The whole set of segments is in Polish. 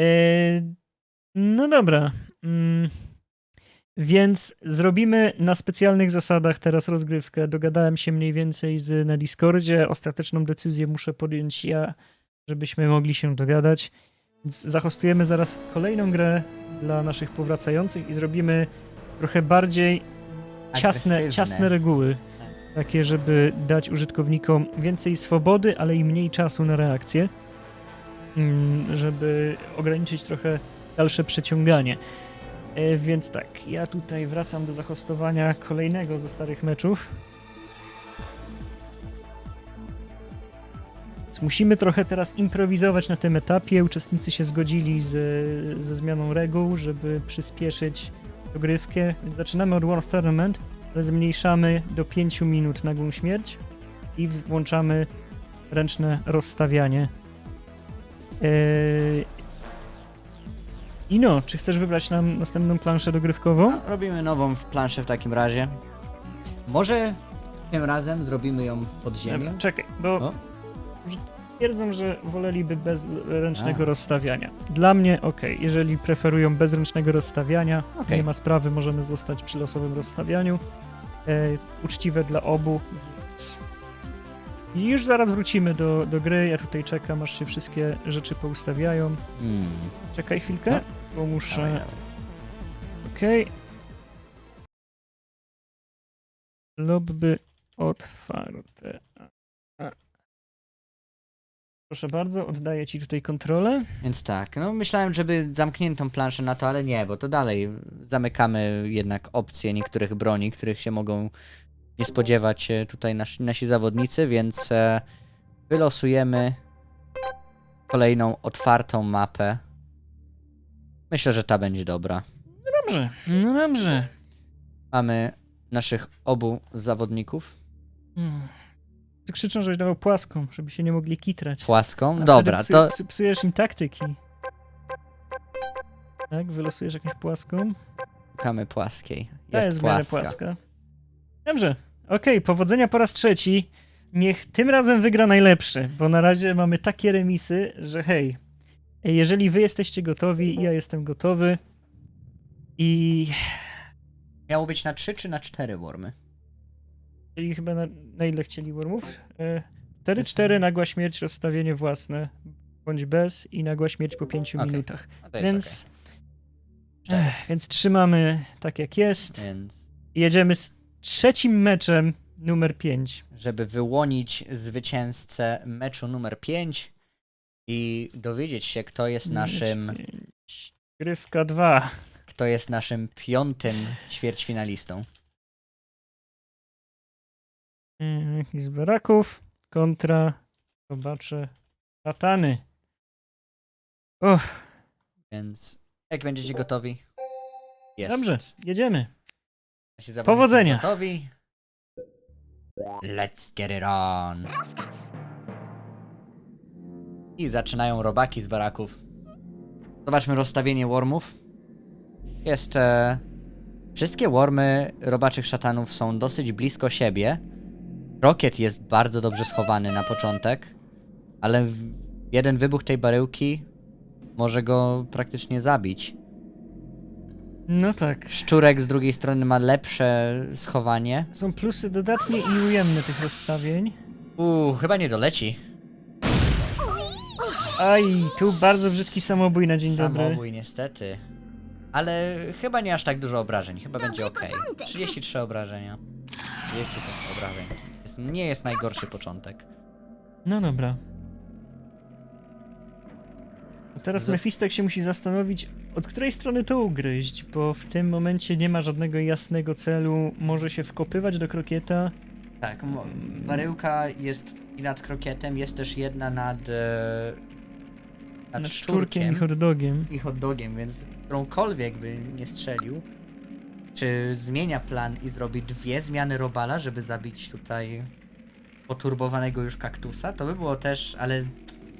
E, no dobra. Mm. Więc zrobimy na specjalnych zasadach teraz rozgrywkę. Dogadałem się mniej więcej z, na Discordzie. Ostateczną decyzję muszę podjąć ja, żebyśmy mogli się dogadać. Więc zahostujemy zaraz kolejną grę dla naszych powracających i zrobimy trochę bardziej ciasne, ciasne reguły. Takie, żeby dać użytkownikom więcej swobody, ale i mniej czasu na reakcję. Mm, Żeby ograniczyć trochę dalsze przeciąganie. E, Więc tak, ja tutaj wracam do zahostowania kolejnego ze starych meczów. Więc musimy trochę teraz improwizować na tym etapie. Uczestnicy się zgodzili z, ze zmianą reguł, żeby przyspieszyć dogrywkę. Więc zaczynamy od Wars Tournament, ale zmniejszamy do 5 minut nagłą śmierć i włączamy ręczne rozstawianie. Eee... Ino, czy chcesz wybrać nam następną planszę dogrywkową? No, robimy nową planszę w takim razie. Może tym razem zrobimy ją pod ziemią? Dobra, Czekaj, bo O. że twierdzą, że woleliby bez ręcznego A. rozstawiania. Dla mnie ok, jeżeli preferują bez ręcznego rozstawiania, Okej. nie ma sprawy, możemy zostać przy losowym rozstawianiu. E, uczciwe dla obu. Więc... I już zaraz wrócimy do, do gry. Ja tutaj czekam, aż się wszystkie rzeczy poustawiają. Hmm. Czekaj chwilkę, No. bo muszę. Dawaj, dawaj. Okej. Lobby otwarte. Proszę bardzo, oddaję ci tutaj kontrolę. Więc tak, no myślałem, żeby zamkniętą planszę na to, ale nie, bo to dalej zamykamy jednak opcje niektórych broni, których się mogą nie spodziewać tutaj nasi, nasi zawodnicy, więc e, wylosujemy kolejną otwartą mapę. Myślę, że ta będzie dobra. Dobrze, no dobrze. Mamy naszych obu zawodników Hmm. Krzyczą, żeś dawał płaską, żeby się nie mogli kitrać. płaską. A Dobra, to psu- psu- Psujesz im taktyki. Tak, wylosujesz jakąś płaską. szukamy płaskiej. Ta Jest jest w miarę płaska. płaska. Dobrze, okej, powodzenia po raz trzeci. Niech tym razem wygra najlepszy, bo na razie mamy takie remisy, że hej, jeżeli wy jesteście gotowi, ja jestem gotowy i Miało być na 3 czy na 4 wormy? czyli chyba na, na ile chcieli wormów? E, 4-4, nagła śmierć, rozstawienie własne, bądź bez i nagła śmierć po 5 Okej, minutach. No Więc, Cztery. ech, więc trzymamy tak jak jest. Więc Jedziemy z trzecim meczem numer 5. żeby wyłonić zwycięzcę meczu numer 5 i dowiedzieć się, kto jest naszym, Grywka 2. kto jest naszym piątym ćwierćfinalistą. Jakiś z baraków kontra zobaczę szatany. Uff, Więc jak będziecie gotowi? Jest. dobrze, jedziemy. Zawodnicy Powodzenia. Gotowi? Let's get it on. I zaczynają robaki z baraków. Zobaczmy rozstawienie wormów. Jest. E, wszystkie wormy robaczych szatanów są dosyć blisko siebie. Rokiet jest bardzo dobrze schowany na początek, ale jeden wybuch tej baryłki może go praktycznie zabić. No tak. Szczurek z drugiej strony ma lepsze schowanie. Są plusy dodatnie i ujemne tych rozstawień. Uuu, chyba nie doleci. Aj, tu bardzo brzydki samobój na dzień dobry. Samobój niestety. Ale chyba nie aż tak dużo obrażeń, chyba będzie ok. 33 obrażenia. 35 obrażeń. Jest, nie jest najgorszy początek. No dobra. A teraz Za- Mefistek się musi zastanowić, od której strony to ugryźć, bo w tym momencie nie ma żadnego jasnego celu. Może się wkopywać do krokieta. Tak, baryłka jest i nad krokietem, jest też jedna nad, e, nad, Nad szczurkiem, szczurkiem i hot dogiem. i hot dogiem, więc którąkolwiek by nie strzelił, czy zmienia plan i zrobi dwie zmiany robala, żeby zabić tutaj poturbowanego już kaktusa, to by było też, ale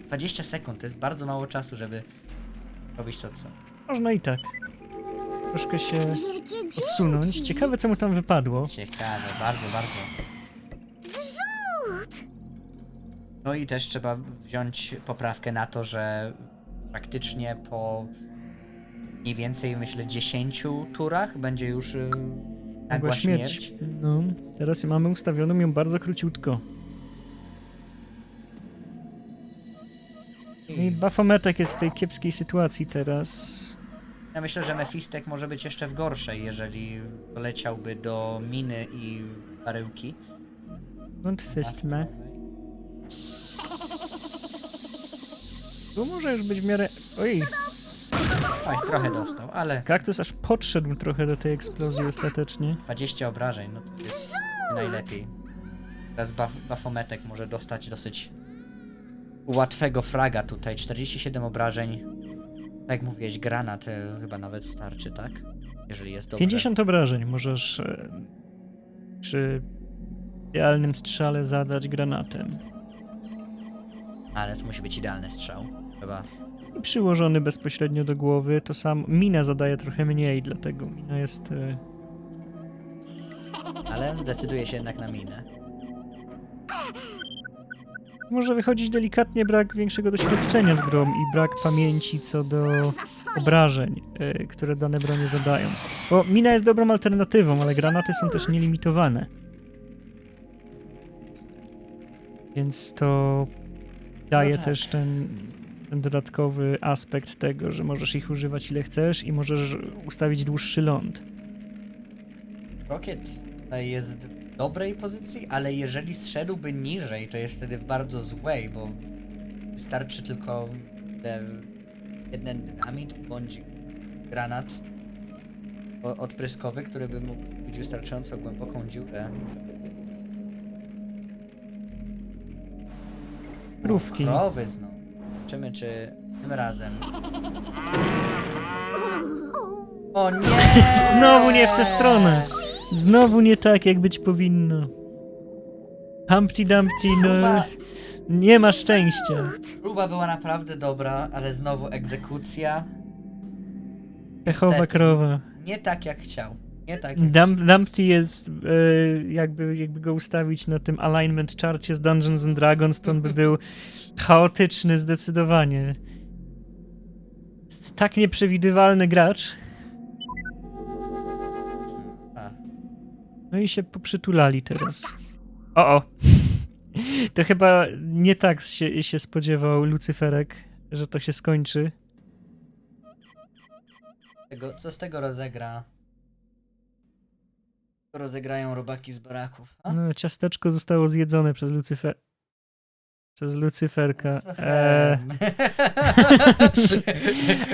20 sekund to jest bardzo mało czasu, żeby robić to co. Można i tak. Troszkę się odsunąć. Ciekawe, co mu tam wypadło. Ciekawe, bardzo, bardzo. No i też trzeba wziąć poprawkę na to, że praktycznie po mniej więcej myślę 10 turach będzie już y, nagła śmierć. No, teraz mamy ustawioną ją bardzo króciutko. I Bafometek jest w tej kiepskiej sytuacji teraz. ja myślę, że Mefistek może być jeszcze w gorszej, jeżeli poleciałby do miny i baryłki. Und fistme. Tu może już być w miarę... Oj, Oj, trochę dostał, ale kaktus aż podszedł trochę do tej eksplozji ostatecznie. 20 obrażeń, no to jest najlepiej. Teraz baf Bafometek może dostać dosyć łatwego fraga tutaj. 47 obrażeń. Tak jak mówiłeś, granat e, chyba nawet starczy, tak? Jeżeli jest dobrze. 50 obrażeń możesz e, przy idealnym strzale zadać granatem. Ale to musi być idealny strzał. Chyba. I przyłożony bezpośrednio do głowy, to sam mina zadaje trochę mniej, dlatego mina jest... e, Ale decyduje się jednak na minę. Może wychodzić delikatnie brak większego doświadczenia z grą i brak pamięci co do obrażeń, e, które dane bronie zadają. Bo mina jest dobrą alternatywą, ale granaty są też nielimitowane. Więc to daje No tak. też ten, ten dodatkowy aspekt tego, że możesz ich używać ile chcesz i możesz ustawić dłuższy ląd. Rocket jest dobrej pozycji, ale jeżeli zszedłby niżej, to jest wtedy w bardzo złej, bo wystarczy tylko jeden dynamit bądź granat o- odpryskowy, który by mógł być wystarczająco głęboką dziurę. Mrówki. Krowy znowu. Zobaczymy, czy tym razem. O nie! Znowu nie w tę stronę. Znowu nie tak, jak być powinno. Humpty Dumpty, no... Nie ma szczęścia. próba była naprawdę dobra, ale znowu egzekucja. Pechowa Niestety, krowa. Nie tak jak chciał. Nie tak jak Dump, Dumpty jest, e, jakby, jakby go ustawić na tym alignment charcie z Dungeons and Dragons, to on by był chaotyczny zdecydowanie. Jest tak nieprzewidywalny gracz. No i się poprzytulali teraz. O, o. To chyba nie tak się, się spodziewał Lucyferek, że to się skończy. tego, co z tego rozegra? Rozegrają robaki z baraków. A? No, ciasteczko zostało zjedzone przez Lucyfer... Przez Lucyferka. Eee,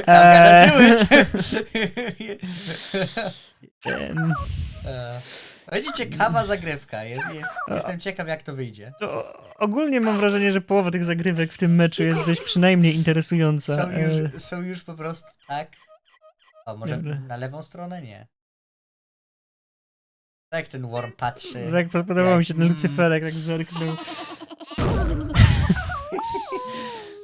Eee. Eee, Będzie ciekawa zagrywka. Jest, jest, jestem ciekaw, jak to wyjdzie. to ogólnie mam wrażenie, że połowa tych zagrywek w tym meczu jest dość przynajmniej interesująca. Są E, już, są już po prostu tak. O, może Dobra. na lewą stronę? Nie. Tak ten worm patrzy. Tak podobał mi się ten. Lucyferek, tak zerknął.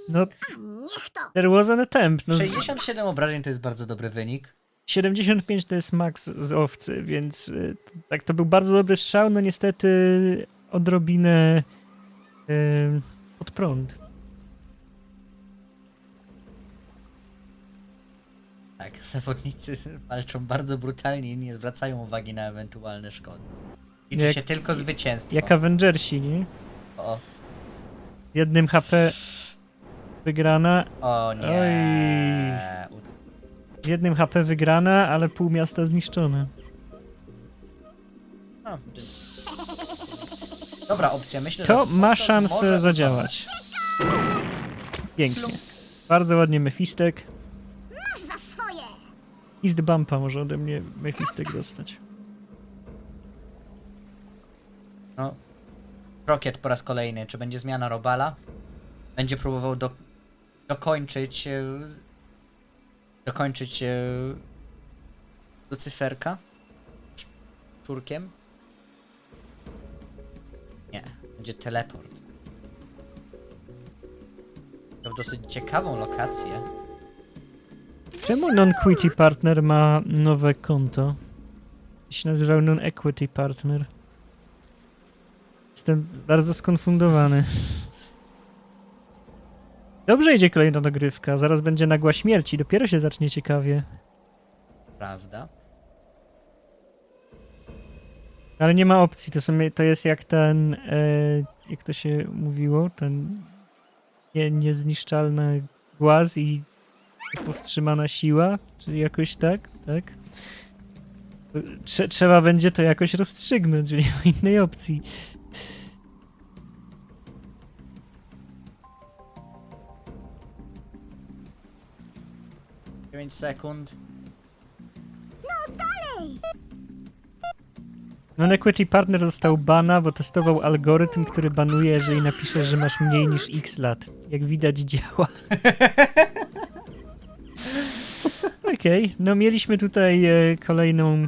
No, Niech to! there was an attempt. No, z- 67 obrażeń to jest bardzo dobry wynik. 75 to jest max z owcy, więc y, tak, to był bardzo dobry strzał, no niestety odrobinę y, pod prąd. Tak, zawodnicy walczą bardzo brutalnie i nie zwracają uwagi na ewentualne szkody. Liczy Jak- się tylko zwycięstwo. Jak Avengersi, nie? O, Z jednym HP wygrana, o nie. Ud- z jednym HP wygrana, ale pół miasta zniszczone. Dy- Dobra opcja, myślę, To że ma to szansę może zadziałać. Pięknie. Bardzo ładnie Mefistek. Masz za swoje! East Bumpa może ode mnie Mefistek dostać. No. Rocket po raz kolejny. Czy będzie zmiana Robala? Będzie próbował do, dokończyć. e, z- Dokończyć. e, Lucyferka? Czurkiem? Nie. Będzie teleport. To dosyć ciekawą lokację. Czemu Non-Quitty Partner ma nowe konto? się nazywał Non-Equity Partner. Jestem bardzo skonfundowany. Dobrze idzie kolejna dogrywka. Zaraz będzie nagła śmierci. Dopiero się zacznie ciekawie. Prawda? Ale nie ma opcji. To, są, to jest jak ten. E, jak to się mówiło? Ten nie, niezniszczalny głaz i powstrzymana siła. Czyli jakoś tak? Tak? Trze, trzeba będzie to jakoś rozstrzygnąć, że nie ma innej opcji. Dziewięć sekund. Non-Equity Partner dostał bana, bo testował algorytm, który banuje, jeżeli napiszesz, że masz mniej niż x lat. Jak widać działa. Okej, no mieliśmy tutaj e, kolejną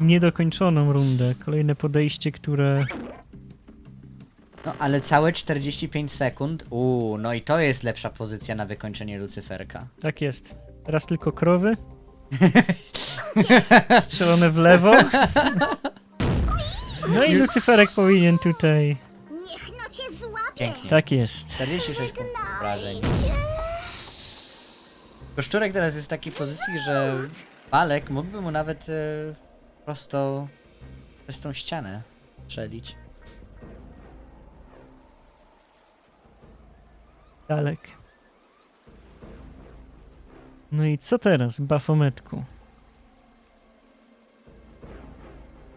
niedokończoną rundę. Kolejne podejście, które... No ale całe 45 sekund. Uuu, no i to jest lepsza pozycja na wykończenie Lucyferka. Tak jest. Teraz tylko krowy. Strzelone w lewo. No i Lucyferek powinien tutaj... Niech no cię złapie! Pięknie. Tak jest. 46 punktów wrażeń. Cię. Koszczurek teraz jest w takiej pozycji, że Balek mógłby mu nawet e, prosto przez tą ścianę strzelić. Dalek. No i co teraz, Bafometku?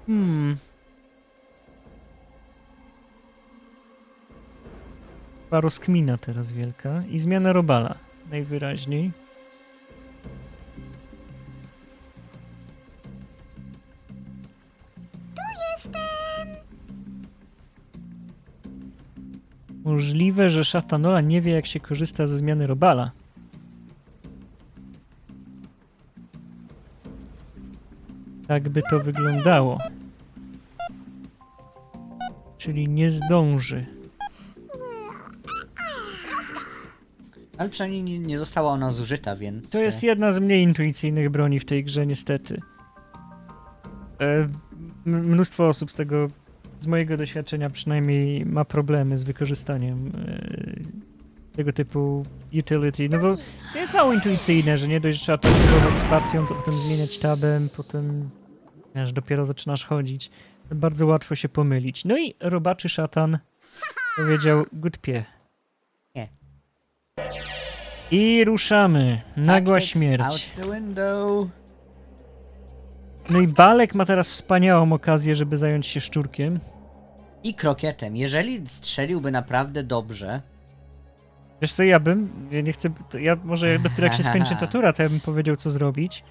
Hmm. Chyba rozkmina teraz wielka i zmiana Robala, najwyraźniej. Możliwe, że Szatanola nie wie, jak się korzysta ze zmiany Robala. Tak by to wyglądało. Czyli nie zdąży. Ale przynajmniej nie, nie została ona zużyta, więc... To jest e, jedna z mniej intuicyjnych broni w tej grze, niestety. E, m- mnóstwo osób z tego, z mojego doświadczenia przynajmniej, ma problemy z wykorzystaniem e, tego typu utility. No bo to jest mało intuicyjne, że nie dość, że trzeba to próbować spacją, to potem zmieniać tabem, potem aż dopiero zaczynasz chodzić. Bardzo łatwo się pomylić. No i robaczy szatan powiedział good pie. Nie. I ruszamy. Nagła śmierć. No i Balek ma teraz wspaniałą okazję, żeby zająć się szczurkiem. I krokietem. Jeżeli strzeliłby naprawdę dobrze, Wiesz co, ja bym, ja nie chcę, to ja może dopiero jak się skończy ta tura, to ja bym powiedział, co zrobić.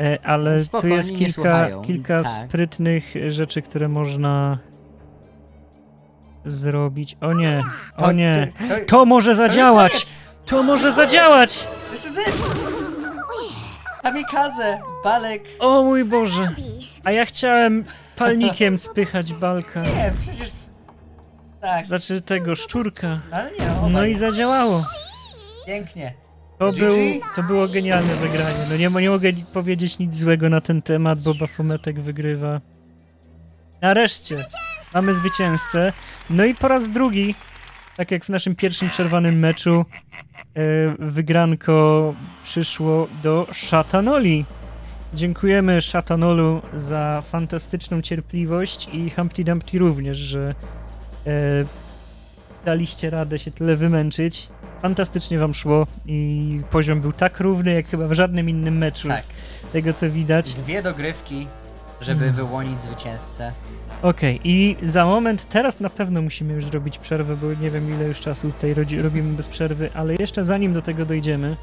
E, ale tu Spokojnie, jest nie kilka, kilka Tak. sprytnych rzeczy, które można zrobić. O nie, o To- nie. to- to- To może to zadziałać! koniec. To może zadziałać! This is it! Kamikadze! Balek! O mój Boże! A ja chciałem palnikiem spychać Balka. Nie, przecież... Tak, Znaczy tego szczurka. ale nie, obaj. No i zadziałało. Pięknie. To, GG. był, to było genialne zagranie. No nie, nie mogę powiedzieć nic złego na ten temat, bo Bafometek wygrywa. Nareszcie mamy zwycięzcę. No i po raz drugi, tak jak w naszym pierwszym przerwanym meczu, e, wygranko przyszło do Szatanoli. Dziękujemy Szatanolu za fantastyczną cierpliwość i Humpty Dumpty również, że e, daliście radę się tyle wymęczyć. Fantastycznie wam szło i poziom był tak równy, jak chyba w żadnym innym meczu, Tak. z tego co widać. Dwie dogrywki, żeby Mm. wyłonić zwycięzcę. Okej, i za moment, teraz na pewno musimy już zrobić przerwę, bo nie wiem ile już czasu tutaj rodzi, robimy bez przerwy, ale jeszcze zanim do tego dojdziemy,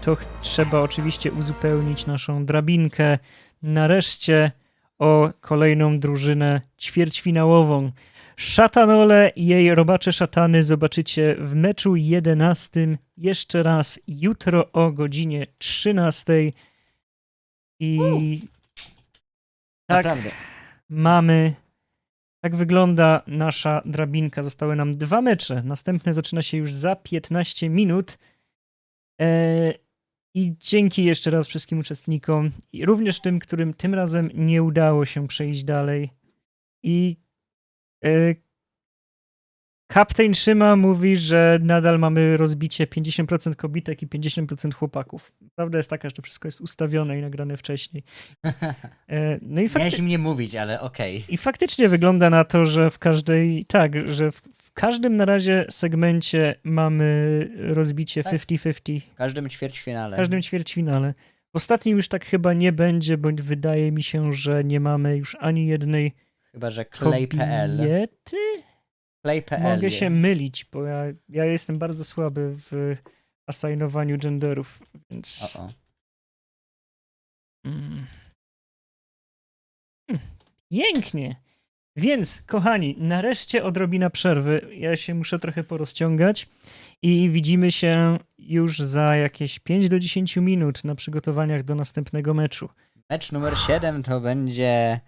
to ch- trzeba oczywiście uzupełnić naszą drabinkę nareszcie o kolejną drużynę ćwierćfinałową. Szatanole i jej robacze szatany zobaczycie w meczu 11 jeszcze raz jutro o godzinie 13. I tak, Naprawdę. mamy. Tak wygląda nasza drabinka. Zostały nam dwa mecze. Następne zaczyna się już za 15 minut. E, I dzięki jeszcze raz wszystkim uczestnikom, i również tym, którym tym razem nie udało się przejść dalej. I e, Kaptejn Szyma mówi, że nadal mamy rozbicie 50% kobitek i 50% chłopaków. Prawda jest taka, że to wszystko jest ustawione i nagrane wcześniej. E, No i, fakty- Miałeś mi nie mówić, ale okej. i faktycznie wygląda na to, że w każdej, tak, że w każdym na razie segmencie mamy rozbicie Tak. 50-50. W każdym ćwierćfinale. W każdym ćwierćfinale. W ostatnim już tak chyba nie będzie, bo wydaje mi się, że nie mamy już ani jednej Chyba, że Clay.pl. kobiety. Mogę się mylić, bo ja, ja jestem bardzo słaby w assignowaniu genderów, więc... O, o. Mm. Hmm, Pięknie. Więc, kochani, nareszcie odrobina przerwy. Ja się muszę trochę porozciągać i widzimy się już za jakieś 5 do 10 minut na przygotowaniach do następnego meczu. Mecz numer 7 to będzie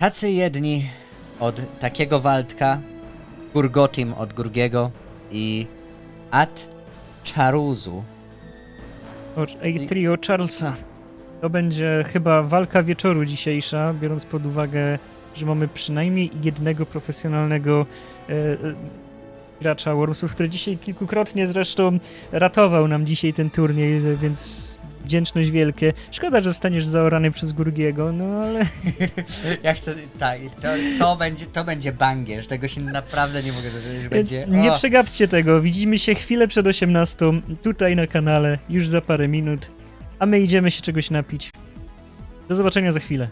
tacy jedni od takiego Waldka, Gurgotim od Gurgiego i At Charuzu. O, ej, trio Charlesa. To będzie chyba walka wieczoru dzisiejsza, biorąc pod uwagę, że mamy przynajmniej jednego profesjonalnego e, e, gracza Wormsów, który dzisiaj kilkukrotnie zresztą ratował nam dzisiaj ten turniej, e, więc wdzięczność wielkie. Szkoda, że zostaniesz zaorany przez Gurgiego, no ale Ja chcę, tak, to, to, będzie, to będzie bangierz, tego się naprawdę nie mogę dowiedzieć, będzie... nie o, przegapcie tego. Widzimy się chwilę przed 18 tutaj na kanale, już za parę minut, a my idziemy się czegoś napić. Do zobaczenia za chwilę.